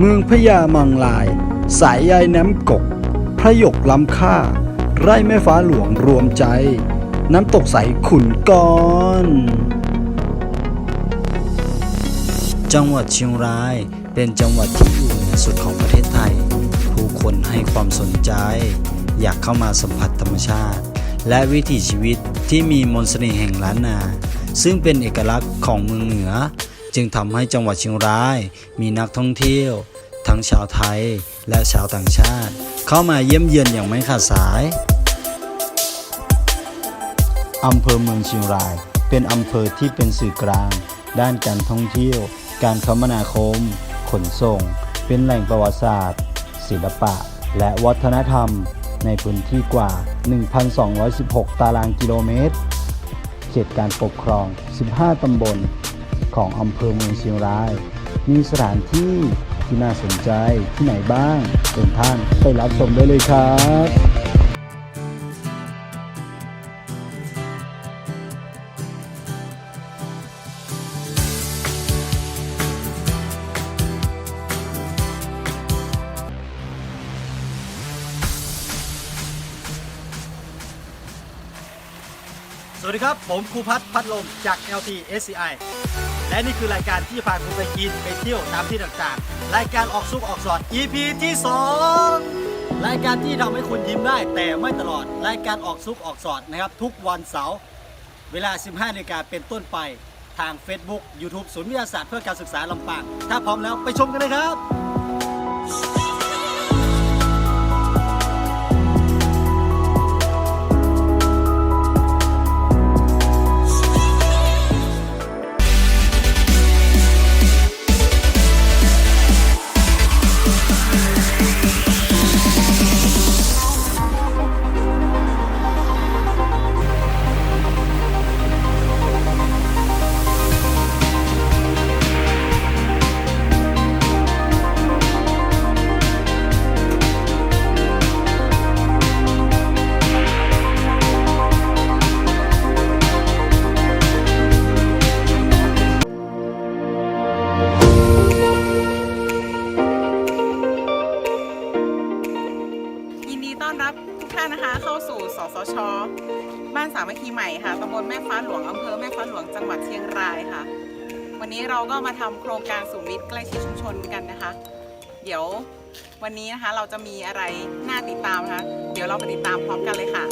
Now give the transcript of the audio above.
เมืองพญามังลาย สายใยน้ำกก พระหยกล้ำค่า ไร่แม่ฟ้าหลวงรวมใจ น้ำตกใสขุนกรจังหวัดเชียงรายเป็นจังหวัดที่อยู่เหนือสุดของประเทศไทย ผู้คนให้ความสนใจ อยากเข้ามาสัมผัสธรรมชาติ และวิถีชีวิตที่มีมนต์เสน่ห์แห่งล้านนา ซึ่งเป็นเอกลักษณ์ของเมืองเหนือ จึงทำให้จังหวัดเชียงราย มีนักท่องเที่ยว ทั้งชาวไทยและชาวต่างชาติ เข้ามาเยี่ยมเยือนอย่างไม่ขาดสายอำเภอเมืองเชียงราย เป็นอำเภอที่เป็นสื่อกลาง ด้านการท่องเที่ยว การคมนาคม ขนส่ง เป็นแหล่งประวัติศาสตร์ ศิลปะ และวัฒนธรรม ในพื้นที่กว่า 1,216 ตารางกิโลเมตร เขตการปกครอง 15 ตำบล ของอำเภอเมืองเชียงราย มีสถานที่ที่น่าสนใจที่ไหนบ้างเป็นท่านไปรับชมได้เลยครับสวัสดีครับ ผมครูพัฒน์พัดลมจาก LT SCI และนี่คือรายการที่พาคุณไปกินไปเที่ยวตามที่ต่างๆ รายการออกซุกออกสอน EP ที่ 2 รายการที่ทำให้คุณยิ้มได้แต่ไม่ตลอด รายการออกซุกออกสอนนะครับ ทุกวันเสาร์เวลา 15นาฬิกาเป็นต้นไปทาง Facebook YouTube ศูนย์วิทยาศาสตร์เพื่อการศึกษาลำปางถ้าพร้อมแล้วไปชมกันเลยครับ ท่านนะคะ เข้าสู่สสช บ้านสามัคคีใหม่ค่ะตำบลแม่ฟ้าหลวงอำเภอแม่ฟ้าหลวงจังหวัดเชียงรายค่ะ วันนี้เราก็มาทำโครงการสูงมิตรใกล้ชิดชุมชนกันนะคะ เดี๋ยววันนี้นะคะเราจะมีอะไรน่าติดตามนะคะ เดี๋ยวเราไปติดตามพร้อมกันเลยค่ะ